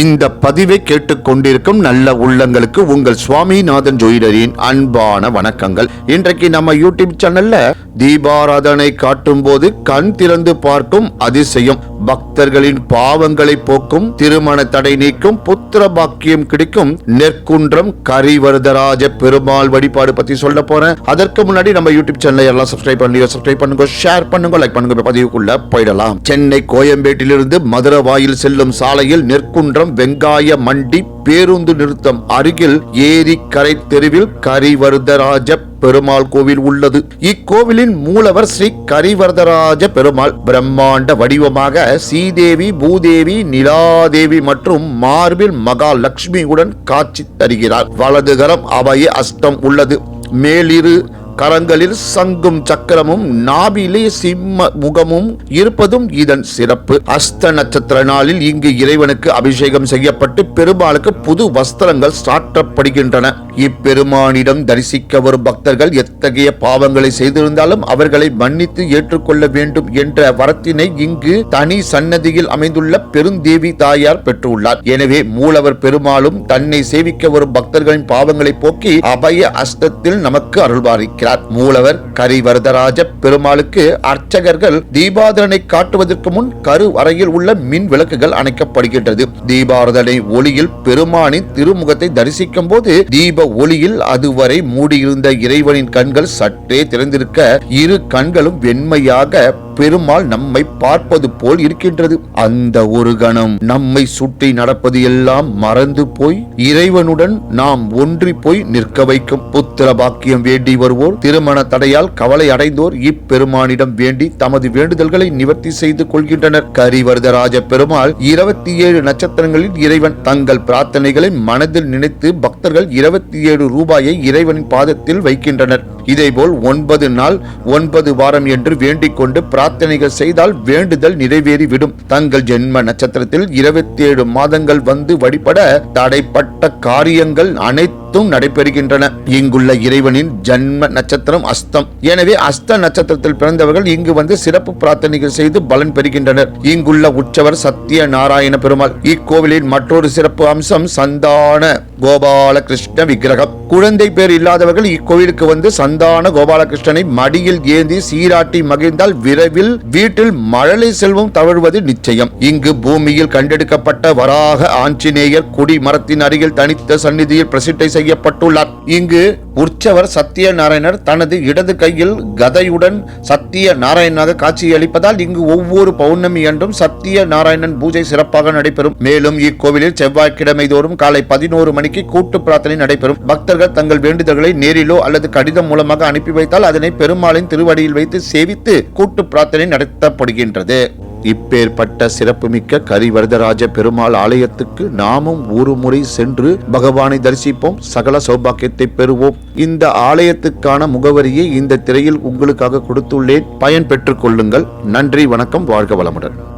இந்த பதிவை கேட்டுக்கொண்டிருக்கும் நல்ல உள்ளங்களுக்கு உங்கள் சுவாமிநாதன் ஜோயிடரின் அன்பான வணக்கங்கள். இன்றைக்கு நம்ம யூடியூப் சேனல்ல தீபாராதனை காட்டும் போது கண் திறந்து பார்க்கும் அதிசயம். பக்தர்களின் பாவங்களை போக்கும் திருமண தடை நீக்கும் புத்திர பாக்கியம் கிடைக்கும் நெற்குன்றம் கரிவரதராஜ பெருமாள் வழிபாடு பத்தி சொல்ல போறேன். அதற்கு முன்னாடி நம்ம யூடியூப் சேனலை எல்லாம் சப்ஸ்கிரைப் பண்ணி சப்ஸ்கிரைப் பண்ணுங்க ஷேர் பண்ணுங்க லைக் பண்ணுங்க பதிவுக்குள்ள போயிடலாம். சென்னை கோயம்பேட்டிலிருந்து மதுரை வாயில் செல்லும் சாலையில் நெற்குன்றம் வெங்காய மண்டி பேருந்து நிறுத்தம் அருகில் ஏரி கரை தெருவில் கரிவரதராஜ பெருமாள் கோவில் உள்ளது. இக்கோவிலின் மூலவர் ஸ்ரீ கரிவரதராஜ பெருமாள் பிரம்மாண்ட வடிவமாக சீதேவி பூதேவி நிலாதேவி மற்றும் மார்பில் மகாலட்சுமியுடன் காட்சி தருகிறார். வலதுகரம் அபய அஷ்டம் உள்ளது. மேலிரு கரங்களில் சங்கும் சக்கரமும் நாபிலே சிம்ம முகமும் இருப்பதும் இதன் சிறப்பு. அஸ்த நட்சத்திர நாளில் இங்கு இறைவனுக்கு அபிஷேகம் செய்யப்பட்டு பெருமாளுக்கு புது வஸ்திரங்கள் சாற்றப்படுகின்றன. இப்பெருமானிடம் தரிசிக்க வரும் பக்தர்கள் எத்தகைய பாவங்களை செய்திருந்தாலும் அவர்களை மன்னித்து ஏற்றுக்கொள்ள வேண்டும் என்ற வரத்தினை இங்கு தனி சன்னதியில் அமைந்துள்ள பெருந்தேவி தாயார் பெற்றுள்ளார். எனவே மூலவர் பெருமாளும் தன்னை சேவிக்க வரும் பக்தர்களின் பாவங்களை போக்கி அபய அஸ்தத்தில் நமக்கு இருக்கிறார். மூலவர் கரிவரதராஜ பெருமாளுக்கு அர்ச்சகர்கள் தீபாதனை காட்டுவதற்கு முன் கரு அறையில் உள்ள மின் விளக்குகள் அணைக்கப்படுகின்றது. தீபாரதனை ஒளியில் பெருமானின் திருமுகத்தை தரிசிக்கும் போது தீப ஒளியில் அதுவரை மூடியிருந்த இறைவனின் கண்கள் சற்றே திறந்திருக்க இரு கண்களும் வெண்மையாக பெருமாள் நம்மை பார்ப்பது போல் இருக்கின்றது. அந்த ஒரு கணம் நம்மை சுற்றி நடப்பது எல்லாம் மறந்து போய் இறைவனுடன் நாம் ஒன்றி போய் நிற்க வைக்கும். புத்திர பாக்கியம் வேண்டி வருவோர் திருமண தடையால் கவலை அடைந்தோர் இப்பெருமானிடம் வேண்டி தமது வேண்டுதல்களை நிவர்த்தி செய்து கொள்கின்றனர். கரிவரதராஜ பெருமாள் இருபத்தி ஏழு நட்சத்திரங்களில் இறைவன் தங்கள் பிரார்த்தனைகளை மனதில் நினைத்து பக்தர்கள் இருபத்தி ஏழு ரூபாயை இறைவனின் பாதத்தில் வைக்கின்றனர். இதேபோல் ஒன்பது நாள் ஒன்பது வாரம் என்று வேண்டிக் கொண்டு பிரார்த்தனைகள் செய்தால் வேண்டுதல் நிறைவேறிவிடும். தங்கள் ஜென்ம நட்சத்திரத்தில் இருபத்தி ஏழு மாதங்கள் வந்து வழிபட தடைப்பட்ட காரியங்கள் அனைத்தும் நடைபெறுகின்றன. இங்குள்ள இறைவனின் ஜன்ம நட்சத்திரம் அஸ்தம். எனவே அஸ்த நட்சத்திரத்தில் பிறந்தவர்கள் இங்கு வந்து சிறப்பு பிரார்த்தனைகள் செய்து பலன் பெறுகின்றனர். இங்குள்ள உற்சவர் சத்திய நாராயண பெருமாள். இக்கோவிலின் மற்றொரு சிறப்பு அம்சம் சந்தான கோபால கிருஷ்ண விக்கிரகம். குழந்தை பேர் இல்லாதவர்கள் இக்கோவிலுக்கு வந்து சந்த சந்தான கோபாலகிருஷ்ணனை மடியில் ஏந்தி சீராட்டி மகிழ்ந்தால் விரைவில் வீட்டில் மழலை செல்வம் தவழ்வது நிச்சயம். இங்கு பூமியில் கண்டெடுக்கப்பட்ட வராக ஆஞ்சநேயர் குடி மரத்தின் அருகில் தனித்த சந்நிதியில் பிரசிட்டை செய்யப்பட்டுள்ளார். இங்கு உற்சவர் சத்திய நாராயணர் தனது இடது கையில் கதையுடன் சத்திய நாராயணனாக காட்சியளிப்பதால் இங்கு ஒவ்வொரு பௌர்ணமி அன்றும் சத்திய நாராயணன் பூஜை சிறப்பாக நடைபெறும். மேலும் இக்கோவிலில் செவ்வாய்க்கிழமை தோறும் காலை பதினோரு மணிக்கு கூட்டு பிரார்த்தனை நடைபெறும். பக்தர்கள் தங்கள் வேண்டுதல்களை நேரிலோ அல்லது கடிதம் மூலமாக அனுப்பி வைத்தால் அதனை பெருமாளின் திருவடியில் வைத்து சேவித்து கூட்டு பிரார்த்தனை நடத்தப்படுகின்றது. இப்பேற்பட்ட சிறப்புமிக்க கரிவரதராஜ பெருமாள் ஆலயத்துக்கு நாமும் ஒரு முறை சென்று பகவானை தரிசிப்போம். சகல சௌபாக்கியத்தை பெறுவோம். இந்த ஆலயத்துக்கான முகவரியை இந்த திரையில் உங்களுக்காக கொடுத்துள்ளேன். பயன் பெற்றுக் கொள்ளுங்கள். நன்றி வணக்கம் வாழ்க வளமுடன்.